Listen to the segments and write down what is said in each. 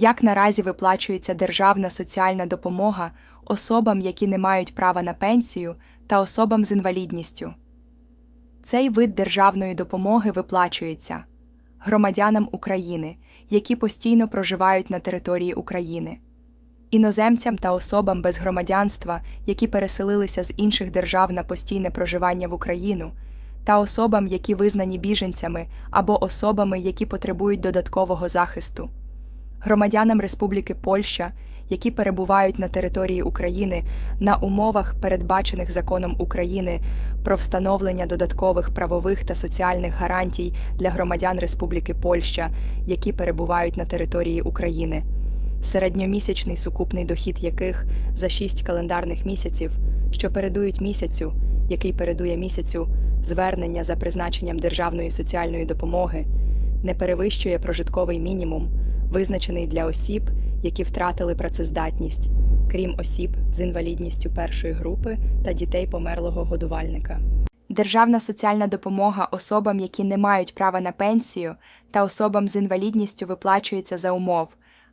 Як наразі виплачується державна соціальна допомога особам, які не мають права на пенсію, та особам з інвалідністю? Цей вид державної допомоги виплачується громадянам України, які постійно проживають на території України, іноземцям та особам без громадянства, які переселилися з інших держав на постійне проживання в Україну, та особам, які визнані біженцями або особами, які потребують додаткового захисту, громадянам Республіки Польща, які перебувають на території України на умовах, передбачених законом України про встановлення додаткових правових та соціальних гарантій для громадян Республіки Польща, які перебувають на території України, середньомісячний сукупний дохід яких за 6 календарних місяців, що передують місяцю, який передує місяцю звернення за призначенням державної соціальної допомоги, не перевищує прожитковий мінімум, визначений для осіб, які втратили працездатність, крім осіб з інвалідністю першої групи та дітей померлого годувальника. Державна соціальна допомога особам, які не мають права на пенсію, та особам з інвалідністю виплачується за умов.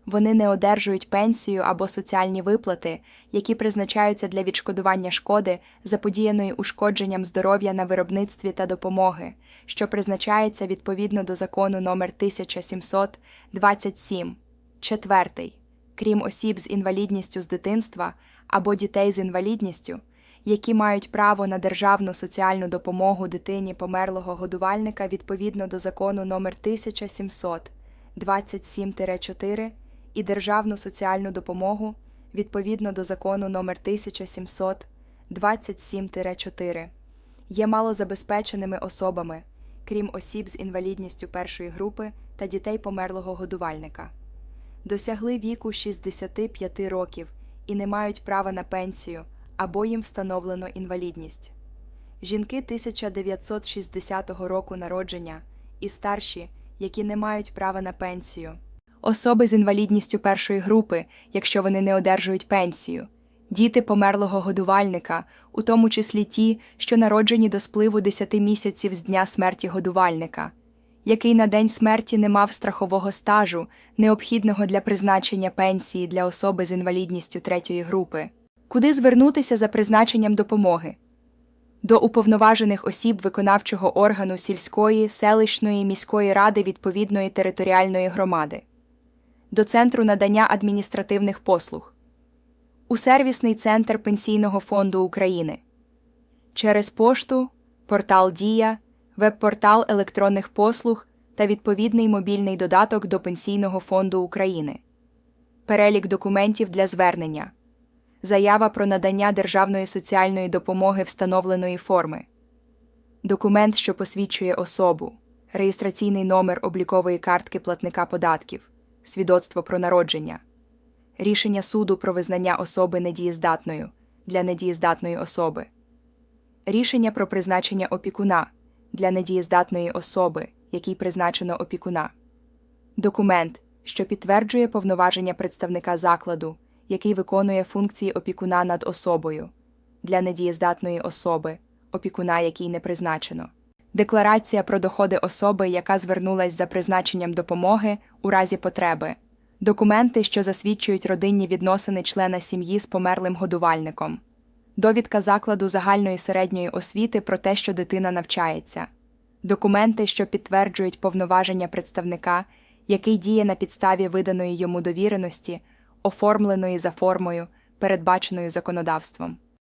Вони не одержують пенсію або соціальні виплати, які призначаються для відшкодування шкоди, заподіяної ушкодженням здоров'я на виробництві та допомоги, що призначається відповідно до закону номер 1727. Четвертий. Крім осіб з інвалідністю з дитинства або дітей з інвалідністю, які мають право на державну соціальну допомогу дитині померлого годувальника відповідно до закону номер 1727-4 і державну соціальну допомогу відповідно до закону номер 1727-4 є малозабезпеченими особами, крім осіб з інвалідністю першої групи та дітей померлого годувальника досягли віку 65 років і не мають права на пенсію або їм встановлено інвалідність. Жінки 1960 року народження і старші, які не мають права на пенсію. Особи з інвалідністю першої групи, якщо вони не одержують пенсію. Діти померлого годувальника, у тому числі ті, що народжені до спливу 10 місяців з дня смерті годувальника. Який на день смерті не мав страхового стажу, необхідного для призначення пенсії для особи з інвалідністю третьої групи, куди звернутися за призначенням допомоги? До уповноважених осіб виконавчого органу сільської, селищної міської ради відповідної територіальної громади, до Центру надання адміністративних послуг, у сервісний центр Пенсійного фонду України. Через пошту, портал Дія веб-портал електронних послуг та відповідний мобільний додаток до Пенсійного фонду України, перелік документів для звернення, заява про надання державної соціальної допомоги встановленої форми, документ, що посвідчує особу, реєстраційний номер облікової картки платника податків, свідоцтво про народження, рішення суду про визнання особи недієздатною для недієздатної особи, рішення про призначення опікуна для недієздатної особи, якій призначено опікуна, документ, що підтверджує повноваження представника закладу, який виконує функції опікуна над особою, для недієздатної особи, опікуна, якій не призначено, декларація про доходи особи, яка звернулась за призначенням допомоги у разі потреби, документи, що засвідчують родинні відносини члена сім'ї з померлим годувальником. Довідка закладу загальної середньої освіти про те, що дитина навчається, документи, що підтверджують повноваження представника, який діє на підставі виданої йому довіреності, оформленої за формою, передбаченою законодавством.